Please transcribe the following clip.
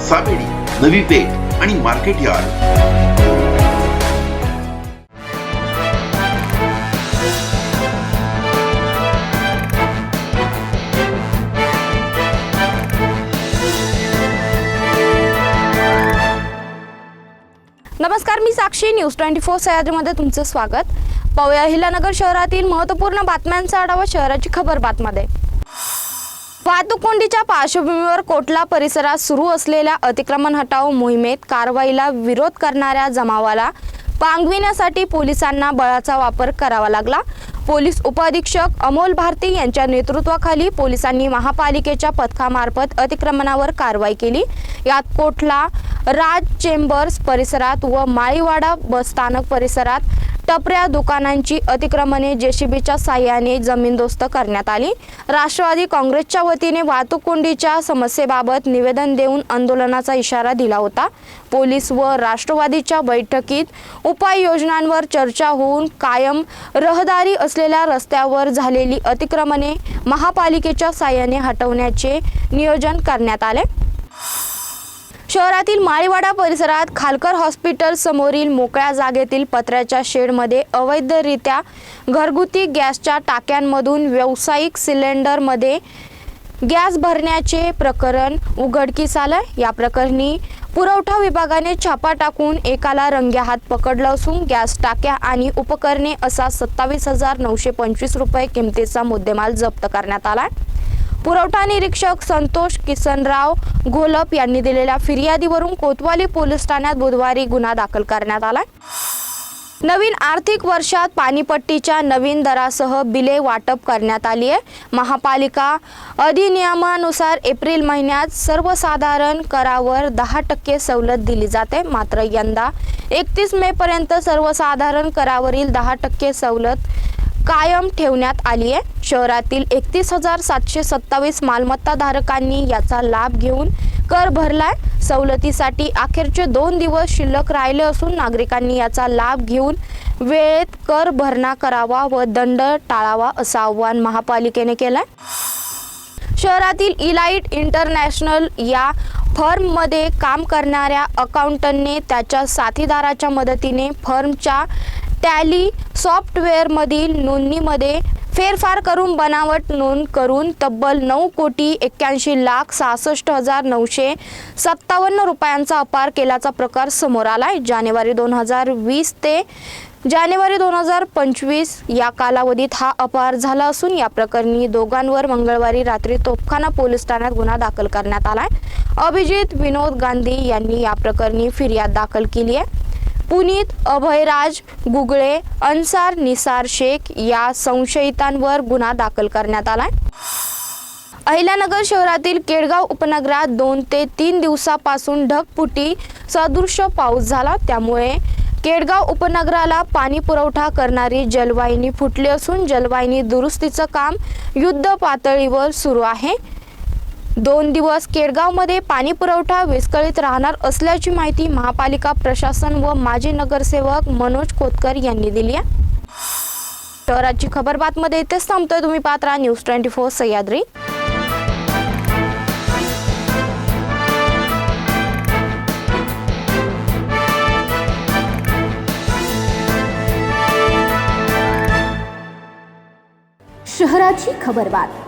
सावेडी नवी पेठ आणि market yard. नमस्कार मी साक्षी. न्यूज ट्वेंटी फोर सह्याद्रीमध्ये तुमचं स्वागत. पाहूया हिलानगर शहरातील महत्त्वपूर्ण बातम्यांचा आढावा शहराची खबर बातमध्ये. वाहतूक कोंडीच्या पार्श्वभूमीवर कोटला परिसरात सुरू असलेल्या अतिक्रमण हटाव मोहिमेत कारवाईला विरोध करणाऱ्या जमावाला पांगविण्यासाठी पोलिसांना बळाचा वापर करावा लागला. पोलीस उपअधीक्षक अमोल भारती यांच्या नेतृत्वाखाली पोलिसांनी महापालिकेच्या पथकामार्फत अतिक्रमणावर कारवाई केली. यात कोटला राज चेंबर्स परिसरात व माळीवाडा बसस्थानक परिसरात टपऱ्या दुकानांची अतिक्रमणे जेसीबीच्या साह्याने जमीनदोस्त करण्यात आली. राष्ट्रवादी काँग्रेसच्या वतीने वाहतूक कोंडीच्या समस्येबाबत निवेदन देऊन आंदोलनाचा इशारा दिला होता. पोलीस व राष्ट्रवादीच्या बैठकीत उपाययोजनांवर चर्चा होऊन कायम रहदारी असलेल्या रस्त्यावर झालेली अतिक्रमणे महापालिकेच्या साह्याने हटवण्याचे नियोजन करण्यात आले. शहरातील माळीवाडा परिसरात खालकर हॉस्पिटल समोरील मोकळ्या जागेतील पत्र्याच्या शेडमध्ये अवैधरित्या घरगुती गॅसच्या टाक्यांमधून व्यावसायिक सिलेंडरमध्ये गॅस भरण्याचे प्रकरण उघडकीस आलं या प्रकरणी पुरवठा विभागाने छापा टाकून एकाला रंग्या हात पकडलं असून गॅस टाक्या आणि उपकरणे असा सत्तावीस हजार नऊशे पंचवीस रुपये किमतीचा मुद्देमाल जप्त करण्यात आला पुरवठा निरीक्षक संतोष किसनराव घोलप यांनी दिलेल्या फिर्यादीवरून कोतवाली पोलीस ठाण्यात बुधवारी गुन्हा दाखल करण्यात आला. नवीन आर्थिक वर्षात पाणीपट्टीच्या नवीन दरासह बिले वाटप करण्यात आली आहे. महापालिका अधिनियमानुसार एप्रिल महिन्यात सर्वसाधारण करावर दहा टक्के सवलत दिली जाते. मात्र यंदा एकतीस मेपर्यंत सर्वसाधारण करावरील दहा टक्के सवलत कायम ठेवण्यात आली आहे शहरातील एकतीस हजार सातशे सत्तावीस मालमत्ताधारकांनी याचा लाभ घेऊन कर भरलाय. सवलतीसाठी अखेरचे दोन दिवस शिल्लक राहिले असून नागरिकांनी याचा लाभ घेऊन वेळेत कर भरणा करावा व दंड टाळावा असं आव्हान महापालिकेने केलंय. शहरातील इलाइट इंटरनॅशनल या फर्ममध्ये काम करणाऱ्या अकाउंटंटने त्याच्या साथीदाराच्या मदतीने फर्मच्या टॅली सॉफ्टवेअरमधील नोंदणीमध्ये फेरफार करून बनावट नोंद करून तब्बल नऊ कोटी एक्क्याऐंशी लाख सहासष्ट हजार नऊशे सत्तावन्न रुपयांचा अपार केल्याचा प्रकार समोर आलाय. जानेवारी दोन हजार वीस ते जानेवारी दोन हजार पंचवीस या कालावधीत हा अपहार झाला असून या प्रकरणी दोघांवर मंगळवारी रात्री तोफखाना पोलीस ठाण्यात गुन्हा दाखल करण्यात आला आहे अभिजित विनोद गांधी यांनी या प्रकरणी फिर्याद दाखल केली आहे पुनीत अभयराज गुगळे अन्सार निसार शेख या संशयितांवर गुन्हा दाखल करण्यात आलाय अहिल्यानगर शहरातील केडगाव उपनगरात दोन ते तीन दिवसापासून ढगफुटी सदृश्य पाऊस झाला. त्यामुळे केडगाव उपनगराला पाणी पुरवठा करणारी जलवाहिनी फुटली असून जलवाहिनी दुरुस्तीचं काम युद्ध पातळीवर सुरू आहे. दोन दिवस केडगावमध्ये पाणी पुरवठा विस्कळीत राहणार असल्याची माहिती महापालिका प्रशासन व माजी नगरसेवक मनोज कोतकर यांनी दिली आहे. शहराची खबर बातमध्ये इथेच थांबतोय. तुम्ही पात्रा न्यूज ट्वेंटी फोर सह्याद्री. शहराची खबरबात